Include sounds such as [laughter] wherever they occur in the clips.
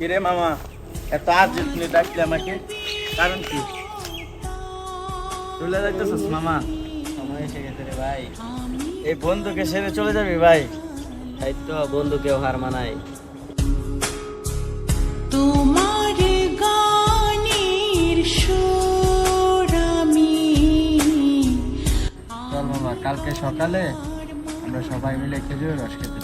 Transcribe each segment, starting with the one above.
কিরে মামা এত আর্জেন্টলি ডাকলি আমাকে? কারণ কি? চলে যাইতেছিস মামা? সময় এসে গেছে রে ভাই। এই বন্ধুকে ছেড়ে চলে যাবি ভাই? তাই তো বন্ধুকেও হার মানাই। তোমার গানের সুর আমি চল মামা কালকে সকালে আমরা সবাই মিলে খেজুরের রস খেতে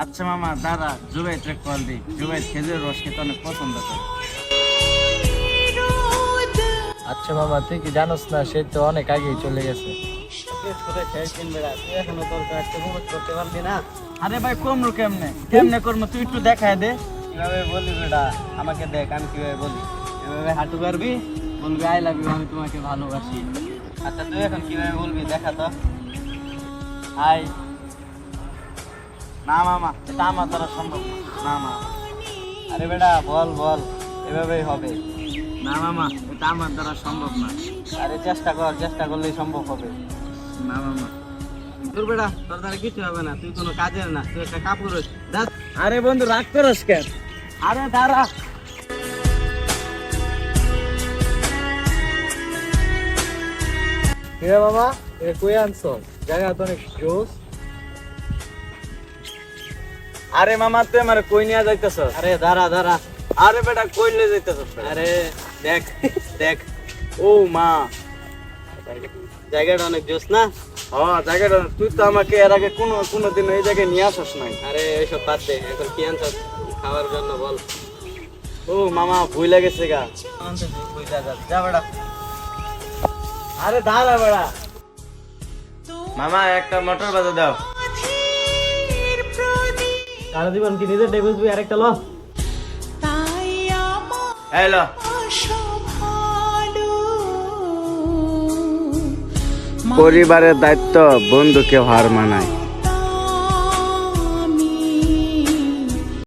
আচ্ছা মামা দাদা জুবাই ট্রেক কল দি জুবাই খেজুর রস খেতে অনেক পছন্দ করে। আচ্ছা মামা তুই কি জানোস না সে তো অনেক আগেই চলে গেছে। আরে ভাই কমরু কেমনে? কেমনে করব তুই একটু দেখায় দে। কীভাবে বলবি বেটা? আমাকে দেখ আমি কীভাবে বলি। এভাবে হাঁটু পারবি? বলবি আই লাভ ইউ আমি তোমাকে ভালোবাসি। আচ্ছা তুই এখন কীভাবে বলবি? দেখা তো। হাই না মামা এটা আমার দ্বারা সম্ভব না। না মামা আরে বেটা বল বল এভাবেই হবে। না মামা এটা আমার দ্বারা সম্ভব না। আরে চেষ্টা কর চেষ্টা করলেই সম্ভব হবে। না মামা তোর বেটা তোর দ্বারা কিছু হবে না তুই কোনো কাজের না তুই একটা কাপড় আরে বন্ধু রাগ করস কেন? আরে দাঁড়া। রে মামা এটা কই আনছো? জায়গা তো অনেক জোস। আরে মামা তুই আমার কই নিয়ে যাইতেছ আরে দাঁড়া দাঁড়া। আরে বেটা কই নিয়ে যাইতেছ আরে দেখ [laughs] দেখ। ও মা। জায়গাটা অনেক জোস না? হ্যাঁ জায়গাটা তুই তো আমাকে এর আগে কোনো কোনোদিন এই জায়গায় নিয়ে আসস নাই। আরে এইসব বাদ দে। এখন কি আনছ খাওয়ার জন্য বল। ও মামা ভুই লাগেছে গা। যা যা বেটা। আরে দাঁড়া বেড়া মামা একটা মোটর বাজা দাও। সারা জীবন কি নিজের ডে তুই আরেকটা ল। হ্যালো পরিবারের দায়িত্ব বন্ধুকে হার মানায়।